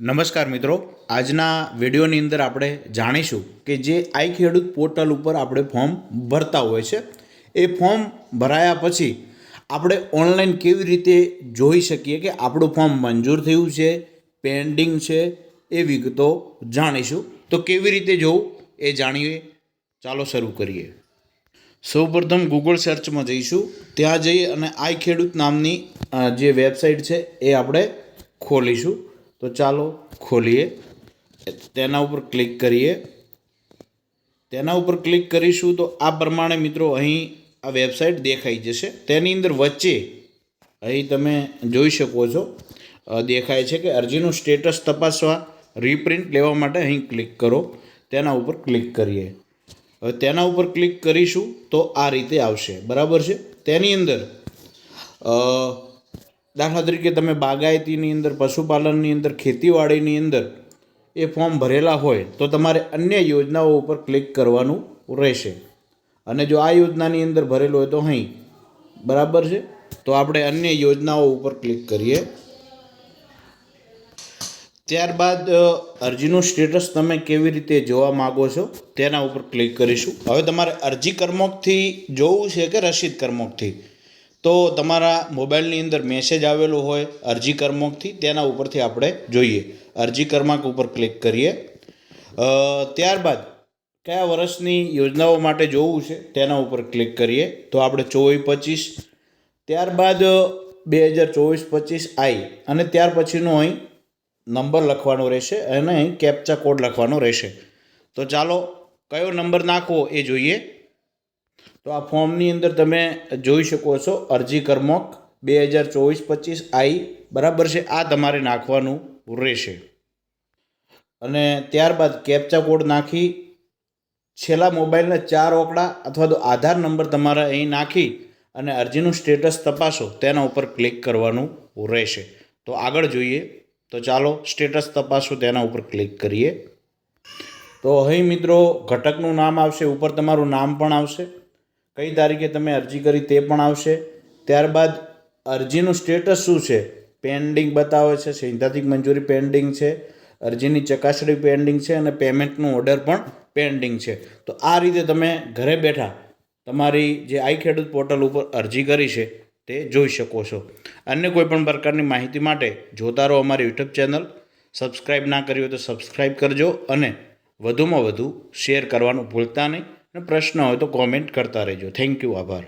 નમસ્કાર મિત્રો. આજના વિડીયોની અંદર આપણે જાણીશું કે જે આઈ ખેડૂત પોર્ટલ ઉપર આપણે ફોર્મ ભરતા હોય છે, એ ફોર્મ ભરાયા પછી આપણે ઓનલાઈન કેવી રીતે જોઈ શકીએ કે આપણું ફોર્મ મંજૂર થયું છે, પેન્ડિંગ છે એ વિગતો જાણીશું. તો કેવી રીતે જોવું એ જાણીએ. ચાલો શરૂ કરીએ. સૌપ્રથમ ગૂગલ સર્ચમાં જઈશું. ત્યાં જઈ અને આઈ ખેડૂત નામની જે વેબસાઇટ છે, એ આપણે ખોલીશું. તો ચાલો ખોલીએ. તેના ઉપર ક્લિક કરીએ. તેના ઉપર ક્લિક કરીશું તો આ પ્રમાણે મિત્રો અહીં આ વેબસાઇટ દેખાઈ જશે. તેની અંદર વચ્ચે અહીં તમે જોઈ શકો છો દેખાય છે કે અરજીનું સ્ટેટસ તપાસવા, રીપ્રિન્ટ લેવા માટે અહીં ક્લિક કરો. તેના ઉપર ક્લિક કરીએ. હવે તેના ઉપર ક્લિક કરીશું તો આ રીતે આવશે. બરાબર છે? તેની અંદર દાખલા તરીકે તમે બાગાયતીની અંદર, પશુપાલનની અંદર, ખેતીવાડીની અંદર એ ફોર્મ ભરેલા હોય તો તમારે અન્ય યોજનાઓ ઉપર ક્લિક કરવાનું રહેશે. અને જો આ યોજનાની અંદર ભરેલું હોય તો અહીં, બરાબર છે? તો આપણે અન્ય યોજનાઓ ઉપર ક્લિક કરીએ. ત્યારબાદ અરજીનું સ્ટેટસ તમે કેવી રીતે જોવા માગો છો તેના ઉપર ક્લિક કરીશું. હવે તમારે અરજી કર્મોકથી જોવું છે કે રસીદ કર્મોકથી તો તમારા મોબાઈલની અંદર મેસેજ આવેલો હોય અરજી કર્મોકથી તેના ઉપરથી આપણે જોઈએ. અરજી કર્માંક ઉપર ક્લિક કરીએ. ત્યારબાદ કયા વર્ષની યોજનાઓ માટે જોવું છે, તેના ઉપર ક્લિક કરીએ. તો આપણે ચોવીસ પચીસ, ત્યારબાદ બે હજાર ચોવીસ પચીસ આઈ અને ત્યાર પછીનો અહીં નંબર લખવાનો રહેશે અને અહીં કેપ્ચા કોડ લખવાનો રહેશે. તો ચાલો કયો નંબર નાખવો એ જોઈએ. તો આ ફોર્મની અંદર તમે જોઈ શકો છો અરજી કર્મક બે હજાર ચોવીસ પચીસ આઈ બરાબર છે. આ તમારે નાખવાનું રહેશે. અને ત્યારબાદ કેપ્ચા કોડ નાખી છેલ્લા મોબાઈલના ચાર ઓકડા અથવા તો આધાર નંબર તમારે અહીં નાખી અને અરજીનું સ્ટેટસ તપાસો, તેના ઉપર ક્લિક કરવાનું રહેશે. તો આગળ જોઈએ. તો ચાલો સ્ટેટસ તપાસો, તેના ઉપર ક્લિક કરીએ. તો અહીં મિત્રો, ઘટકનું નામ આવશે, ઉપર તમારું નામ પણ આવશે. કઈ તારીખે તમે અરજી કરી તે પણ આવશે. ત્યારબાદ અરજીનું સ્ટેટસ શું છે? પેન્ડિંગ બતાવે છે, સૈદ્ધાંતિક મંજૂરી પેન્ડિંગ છે, અરજીની ચકાસણી પેન્ડિંગ છે અને પેમેન્ટનું ઓર્ડર પણ પેન્ડિંગ છે. તો આ રીતે તમે ઘરે બેઠા તમારી જે આઈ ખેડૂત પોર્ટલ ઉપર અરજી કરી છે તે જોઈ શકો છો. અન્ય કોઈપણ પ્રકારની માહિતી માટે જોતા રહો અમારી યુટ્યુબ ચેનલ. સબસ્ક્રાઈબ ના કરી હોય તો સબસ્ક્રાઈબ કરજો અને વધુમાં વધુ શેર કરવાનું ભૂલતા નહીં. અને પ્રશ્ન હોય તો કોમેન્ટ કરતા રહેજો. થેન્ક યુ આભાર.